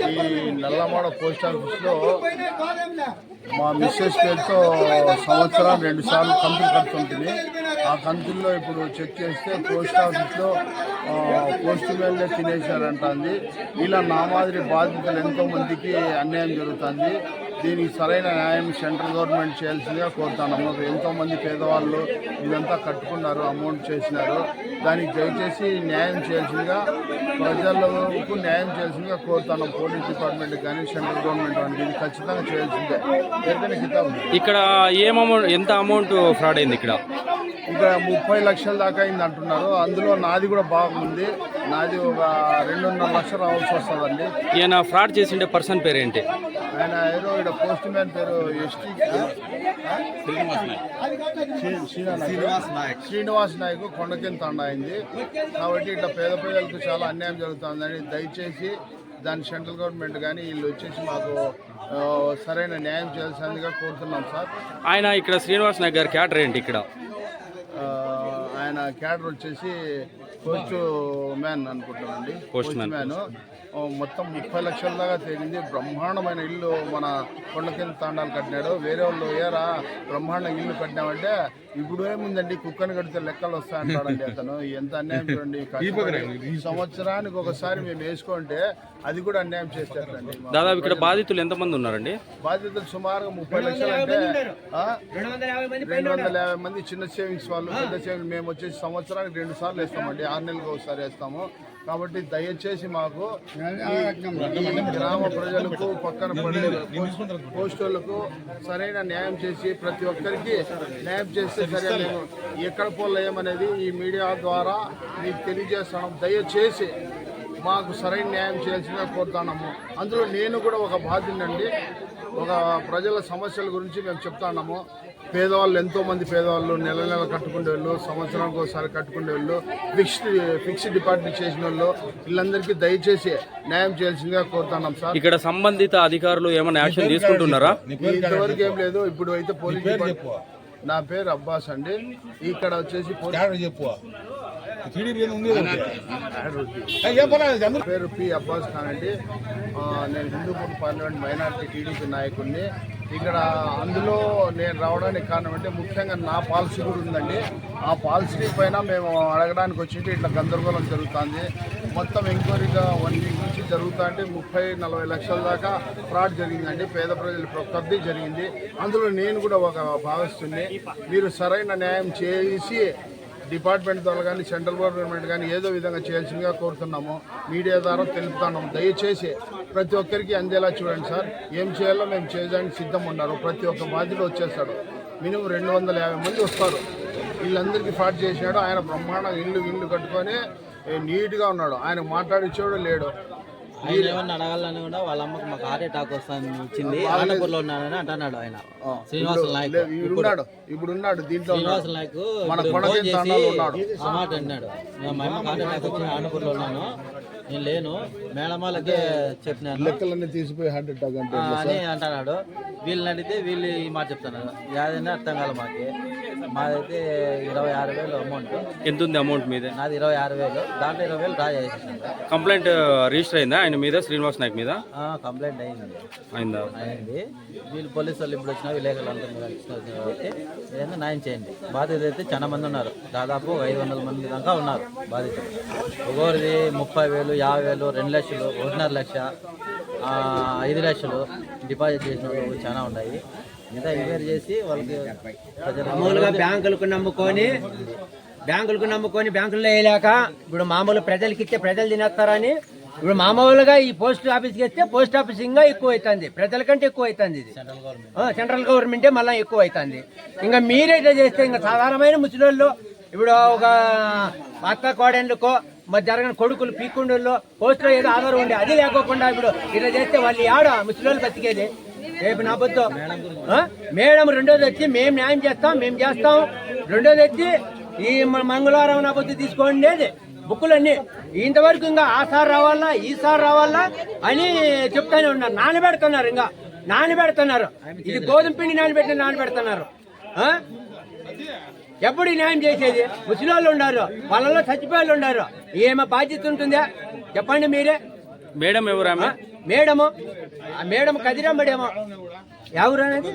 ఈ నల్లమాడ పోస్ట్ ఆఫీస్లో మా మిస్సెస్ పేరుతో సంవత్సరం రెండు సార్లు కంతులు కడుతుంటుంది. ఆ కంతుల్లో ఇప్పుడు చెక్ చేస్తే పోస్ట్ ఆఫీస్లో ఆ, పోస్ట్ మ్యాన్లే తినేశారంటుంది. ఇలా నా మాదిరి బాధితులు ఎంతో మందికి అన్యాయం జరుగుతుంది. దీనికి సరైన న్యాయం సెంట్రల్ గవర్నమెంట్ చేయాల్సిందిగా కోరుతాను ఎంతో ఎంతోమంది పేదవాళ్ళు ఇదంతా కట్టుకున్నారు అమౌంట్ చేసినారు. దానికి దయచేసి న్యాయం చేయాల్సిందిగా ప్రజలకు న్యాయం చేయాల్సిందిగా కోరుతాను పోలీస్ డిపార్ట్మెంట్ కానీ సెంట్రల్ గవర్నమెంట్ కానీ ఇది ఖచ్చితంగా చేయాల్సిందే. ఇక్కడ ఏం అమౌంట్ ఎంత అమౌంట్ ఫ్రాడ్ అయింది ఇక్కడ? ఇంకా ముప్పై లక్షల దాకా అయింది అంటున్నారు. అందులో నాది కూడా బాగుంది. నాది ఒక రెండున్నర లక్షలు రావాల్సి వస్తుందండి. ఈయన ఫ్రాడ్ చేసిండే పర్సన్ పేరేంటి? ఆయన ఏదో ఇక్కడ పోస్ట్ మ్యాన్ పేరు ఎస్టీ. శ్రీనివాస్ నాయక్. శ్రీనివాస్ నాయక్ కొండకింద తండ అయింది. కాబట్టి ఇట్లా పేద ప్రజలకు చాలా అన్యాయం జరుగుతుందని దయచేసి దాని సెంట్రల్ గవర్నమెంట్ కానీ వీళ్ళు వచ్చేసి మాకు సరైన న్యాయం చేయాల్సిందిగా కోరుతున్నాం సార్. ఆయన ఇక్కడ శ్రీనివాస్ నాయక్ గారి క్యాటర్ ఏంటి ఇక్కడ? ఆయన క్యాడర్ వచ్చేసి పోస్ట్ మ్యాన్ అనుకుంటానండి పోస్ట్ మ్యాన్. మొత్తం ముప్పై లక్షల దాకా తేలింది. బ్రహ్మాండమైన ఇల్లు మన కొండ కింద తాండాలు కట్టినాడు. వేరే వాళ్ళు ఏరా బ్రహ్మాండ ఇల్లు కట్టినామంటే ఇప్పుడు ఏముందండి కుక్కని కడితే లెక్కలు వస్తాయంటాడండి అతను. ఎంత అన్యాయం చూడండి సంవత్సరానికి ఒకసారి మేము వేసుకుంటే అది కూడా అన్యాయం చేస్తారండి దాదాపు ఇక్కడ బాధితులు ఎంతమంది ఉన్నారండి? బాధ్యతలు సుమారుగా ముప్పై లక్షలు అంటే ఆ? రెండు వందల యాభై మంది చిన్న సేవింగ్స్ వాళ్ళు పెద్ద సేవింగ్స్. మేము వచ్చేసి సంవత్సరానికి రెండు సార్లు వేస్తామండి. ఆరు నెలలకు ఒకసారి వేస్తాము. కాబట్టి దయచేసి మాకు గ్రామ ప్రజలకు పక్కన పడే పోస్టులకు సరైన న్యాయం చేసి ప్రతి ఒక్కరికి న్యాయం చేస్తే సరే ఎక్కడ పోలేమనేది ఈ మీడియా ద్వారా మీకు తెలియజేస్తున్నాం దయచేసి మాకు సరైన న్యాయం చేయాల్సిందిగా కోరుతున్నాము. అందులో నేను కూడా ఒక బాధ్యునండి ఒక ప్రజల సమస్యల గురించి మేము చెప్తున్నాము. పేదవాళ్ళు ఎంతో మంది పేదవాళ్ళు నెల నెల కట్టుకునే వాళ్ళు సంవత్సరానికి ఒకసారి కట్టుకునే వాళ్ళు ఫిక్స్డ్ ఫిక్స్డ్ డిపాజిట్ చేసిన వాళ్ళు వీళ్ళందరికీ దయచేసి న్యాయం చేయాల్సిందిగా కోరుతున్నాం సార్. ఇక్కడ సంబంధిత అధికారులు ఏమైనా యాక్షన్ తీసుకుంటున్నారా? ఇంతవరకు ఏం లేదు ఇప్పుడు అయితే పోలీస్ డిపార్ట్మెంట్ నా పేరు అబ్బాస్ అండి. ఇక్కడ వచ్చేసి పోలీస్ చెప్పు. పేరు పి అబ్బాస్ ఖాన్ అండి నేను హిందూపూర్ పార్లమెంట్ మైనార్టీ టీడీపీ నాయకుడిని. ఇక్కడ అందులో నేను రావడానికి కారణం అంటే ముఖ్యంగా నా పాలసీ కూడా ఉందండి. ఆ పాలసీ పైన మేము అడగడానికి వచ్చి ఇట్లా గందరగోళం జరుగుతుంది. మొత్తం ఎంక్వైరీగా వన్ వీక్ నుంచి జరుగుతా అంటే ముప్పై నలభై లక్షల దాకా ఫ్రాడ్ జరిగిందండి. పేద ప్రజలు ప్రొక్కది జరిగింది. అందులో నేను కూడా ఒక భావిస్తుంది మీరు సరైన న్యాయం చేసి డిపార్ట్మెంట్ ద్వారా కానీ సెంట్రల్ గవర్నమెంట్ కానీ ఏదో విధంగా చేయాల్సిందిగా కోరుతున్నాము. మీడియా ద్వారా తెలుపుతున్నాము. దయచేసి ప్రతి ఒక్కరికి అందేలా చూడండి సార్. ఏం చేయాలో మేము చేయడానికి సిద్ధం ఉన్నారు. ప్రతి ఒక్క బాధ్యుడు వచ్చేస్తాడు. మినిమం రెండు వందల యాభై మంది వస్తారు. వీళ్ళందరికీ ఫాట్ చేసినాడు. ఆయన బ్రహ్మాండంగా ఇల్లు ఇల్లు కట్టుకొని నీట్గా ఉన్నాడు. ఆయన మాట్లాడిచ్చాడు లేడు. ఆయన ఏమన్నా అడగాలని కూడా వాళ్ళ అమ్మకి మాకు హార్ట్ అటాక్ వస్తాను వచ్చింది. అనంతపూర్లో ఉన్నానని అంటున్నాడు ఆయన. శ్రీనివాస నాయక్ ఉన్నాడు ఇప్పుడు ఉన్నాడు దీంట్లో శ్రీనివాస నాయక్ ఇప్పుడు ఫోన్ చేసి ఆ మాట అన్నాడు. "నా మా అమ్మకి హార్ట్ అటాక్ వచ్చి అనంతపూర్లో ఉన్నాను. నేను లేను. మేళమాలకే చెప్పినాను. లెక్కలన్నీ తీసిపోయి ఆ, అని అంటున్నాడు. వీళ్ళని అడిగితే వీళ్ళు ఈ మాట చెప్తున్నారు. యాదైనా అర్థం కాలే మాకి. మాదైతే ఇరవై ఆరు వేలు అమౌంట్ ఎంత ఉంది అమౌంట్ మీద? నాది ఇరవై ఆరు వేలు. దాంట్లో ఇరవై వేలు డ్రా చేసేసాను కంప్లైంట్ రిజిస్టర్ అయిందా? ఆయన మీద శ్రీనివాస్ నాయక్ మీద? కంప్లైంట్ అయింది. అయిందా? అయింది. వీళ్ళు పోలీసు వాళ్ళు ఇప్పుడు వచ్చినా విలేకరులు కాబట్టి ఏదైనా న్యాయం చేయండి. బాధితులు అయితే చాలా మంది ఉన్నారు. దాదాపు ఐదు వందల మంది దాకా ఉన్నారు బాధితులు. ఒక్కొక్కరిది ముప్పై వేలు యాభై వేలు రెండు లక్షలు ఒకటిన్నర లక్ష ఐదు లక్షలు డిపాజిట్ చేసిన వాళ్ళు చాలా ఉన్నాయి. మిగతా ఎంక్వైరీ చేసి వాళ్ళకి మామూలుగా బ్యాంకులకు నమ్ముకొని బ్యాంకులకు నమ్ముకొని బ్యాంకుల్లో వేయలేక ఇప్పుడు మామూలు ప్రజలకి ఇస్తే ప్రజలు తినేస్తారని ఇప్పుడు మామూలుగా ఈ పోస్ట్ ఆఫీస్కి ఇస్తే పోస్ట్ ఆఫీస్ ఇంకా ఎక్కువ అవుతుంది ప్రజల కంటే ఎక్కువ అవుతుంది ఇది. సెంట్రల్ గవర్నమెంటే. మళ్ళీ ఎక్కువ అవుతుంది ఇంకా మీరేటే చేస్తే ఇంకా సాధారణమైన ముసలోళ్ళు ఇప్పుడు ఒక అత్త కోడెండ్లకో మరి జరగని కొడుకులు పీకుండల్లో పోస్టులో ఏదో ఆధారం ఉండే అది లేకోకుండా ఇప్పుడు ఇట్లా చేస్తే వాళ్ళు ఆడ ముసలి బతికేది. రేపు నా పొద్దు మేడం రెండోది వచ్చి మేము న్యాయం చేస్తాం మేము చేస్తాం. రెండోది వచ్చి ఈ మంగళవారం నా పొద్దు తీసుకోండి బుక్కులన్నీ. ఇంతవరకు ఇంకా ఆ సార్ రావాలా ఈ సార్ రావాలా అని చెప్తానే ఉన్నారు. నానబెడుతున్నారు ఇంకా. నానబెడుతున్నారు. ఇది గోధుమ పిండి నానబెట్టి నానబెడుతున్నారు. ఎప్పుడు న్యాయం చేసేది? ముసలి ఉన్నారు వాళ్ళలో చచ్చిపోయి ఉన్నారు ఏమో బాధ్యత ఉంటుందా? చెప్పండి మీరే. మేడం ఎవరు ఆమె? మేడము. ఆ మేడం కదిరమ్మడేమో ఎవరు అనేది?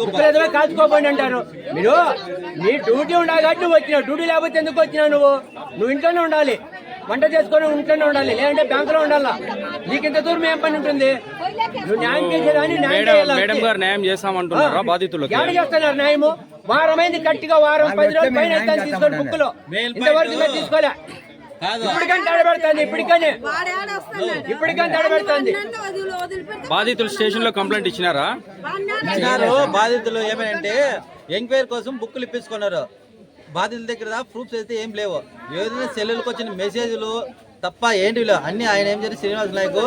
బుక్కులు కాల్చుకోపోండి అంటారు. మీరు నీ డ్యూటీ ఉండాలి కాబట్టి నువ్వు వచ్చినావు. డ్యూటీ లేకపోతే ఎందుకు వచ్చినావు నువ్వు? నువ్వు ఇంట్లోనే ఉండాలి. వంట చేసుకొని ఇంట్లోనే ఉండాలి. లేదంటే బ్యాంకులో ఉండాలా? నీకింత దూరం ఏం పని ఉంటుంది? మేడం గారు న్యాయం చేస్తామంటున్నారా బాధితులకి? ఏడ చేస్తున్నారు న్యాయము? వారమైంది గట్టిగా వారం పది రోజులు పైన తీసుకోండి బుక్లో ఇంతవరకు తీసుకోలే. ఇప్పటికంటే తడబెడుతుంది ఇప్పటికనే. ఇప్పటికని తడబెడుతుంది. బాధితులు స్టేషన్లో కంప్లైంట్ ఇచ్చినారా? ఇచ్చినారు. బాధితులు ఏమంటే ఎంక్వైరీ కోసం బుక్కులు ఇప్పించుకున్నారు. బాధితుల దగ్గర ప్రూఫ్స్ అయితే ఏం లేవు. ఏదైనా సెల్లులకు వచ్చిన మెసేజ్లు తప్ప ఏంటి అన్ని ఆయన ఏం చేసి శ్రీనివాస్ నాయక్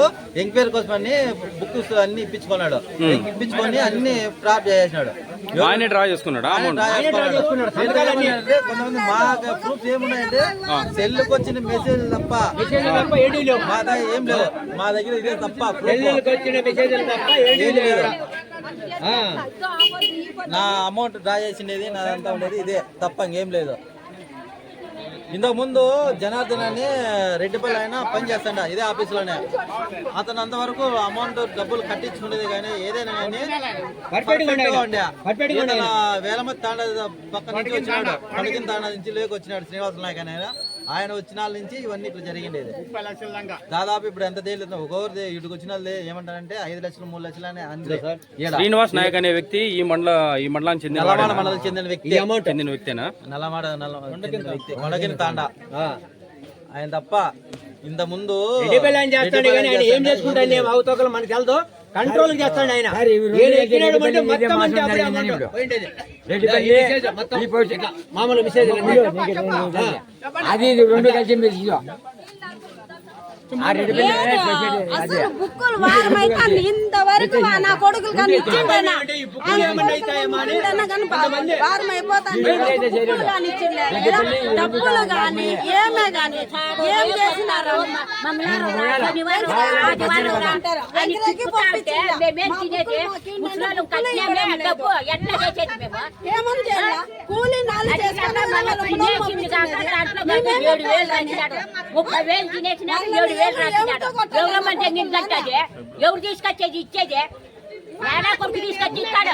ఎంక్వైరీ కోసం అన్ని బుక్స్ అన్ని ఇప్పించుకున్నాడు. ఇప్పించుకొని అన్ని ప్రాప్ చేసేసినాడు. ఆయనే డ్రా చేసుకున్నాడా? అమౌంట్? ఆయనే డ్రా చేసుకున్నాడు. సంతకాలన్నీ. అంటే కొంతమంది మా ప్రూఫ్స్ ఏమున్నాయంటే సెల్లుకు వచ్చిన మెసేజ్ తప్ప మా దగ్గర ఏం లేవు. మా దగ్గర ఇదే తప్ప లేదు. నా అమౌంట్ డ్రా చేసిండేది నాదంతా ఉండేది ఇదే. తప్ప ఇంకేం లేదు. ఇంతకు ముందు జనార్దన్ అని రెడ్డిపల్లి ఆయన పని చేస్తాడ? ఇదే ఆఫీసులోనే. అతను అంతవరకు అమౌంట్ డబ్బులు కట్టించుకునేది కానీ ఏదైనా కానీ. ఈతన వేలమతి తాండ పక్క నుంచి వచ్చినాడు. పడికిన తాండ నుంచి లేక వచ్చినాడు శ్రీనివాస నాయక్ అని ఆయన వచ్చిన నుంచి ఇవన్నీ ఇట్లా జరిగిండేది. దాదాపు ఇప్పుడు ఎంత తేలింది ఒక్కొక్కరి ఇటుకు వచ్చిన వాళ్ళది ఏమంటారంటే ఐదు లక్షలు మూడు లక్షలు అని. శ్రీనివాస్ నాయక్ అనే వ్యక్తి ఈ మండల ఈ మండలానికి చెందిన నల్లమాడ? మండలం చెందిన వ్యక్తి. ఈ అమౌంట్ చెందిన వ్యక్తేనా? నల్లమాడ నల్ల చెందిన వ్యక్తి. కొండకిన తాండ. ఆయన తప్ప ఇంత ముందు ఏం అవతోకలు మనకి తెలదు కంట్రోల్ చేస్తాడు ఆయన. మామూలు అది రెండు కలిసి పిల్ల అసలు బుక్కులు వారమైతే అన్ని ఇంతవరకు నా కొడుకులు కానీ ఇచ్చిండేనా? వారం అయిపోతాను బుక్కులు కానీ ఇచ్చిండే. డబ్బులు కానీ ఏమే కానీ ఏం చేసినారు అంటారు. ఏమని చేయాలా? కూలీ ముప్పై వేలు తినేసినాడు ఏడు వేలు రాసినాడు ఎవరమ్మంటే నీకు కట్టేది ఎవరు తీసుకొచ్చేది ఇచ్చేది ఏడా కొడుకు తీసుకొచ్చి ఇస్తాడు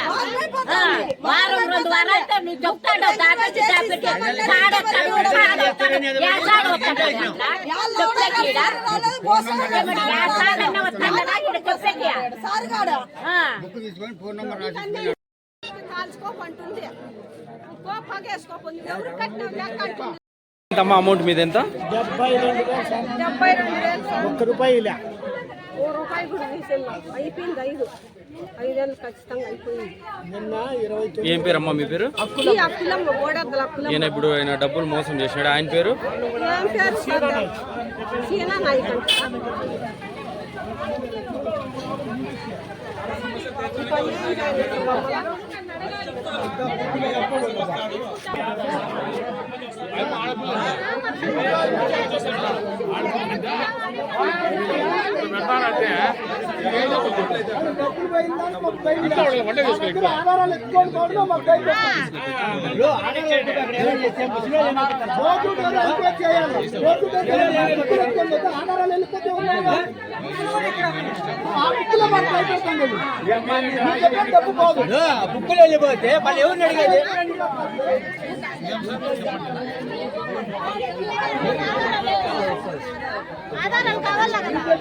ఆ, వారం రెండు వారాలతో నువ్వు చెప్తాడు దాపెట్టి దాపెట్టి సాడొస్తాడు సాడొస్తాడు ఏ సాడు వస్తాడు ఇట్లా? చెప్పేకి ఈడ? ఏమన్నా ఏ సాడన్నా వస్తాడా ఈడ చెప్పేకి? సారుగాడు ఆ. కాల్చుకోమంటుంది కో పగేసుకోపోతుంది ఎవరు కట్టిన లెక్క అంటుంది. ఎంతమ్మా అమౌంట్ మీద ఎంత? డెబ్బై రెండు వేలు సార్. ఒక్క రూపాయి ఇలా ఓ రూపాయి కూడా తీసేలా అయిపోయింది ఐదు. ఐదేళ్ళు ఖచ్చితంగా అయిపోయింది. నిన్న ఇరవై ఏం పేరు అమ్మా మీ పేరు? ఈ అక్కులమ్మ గోడెద్దల అక్కులమ్మ. ఈయన ఇప్పుడు ఆయన డబ్బులు మోసం చేసినాడు. ఆయన పేరు? ఏం పేరు సార్? సీనా నాయక్ అంట. ఆధారాలు ఎక్కువ ఎలా ఆధారాలు వెళ్ళిపోతే ఉన్నాయా? బుక్కులు వెళ్ళిపోతే మళ్ళీ ఎవరిని అడిగేది ఆధారాలు కావాలా కదా?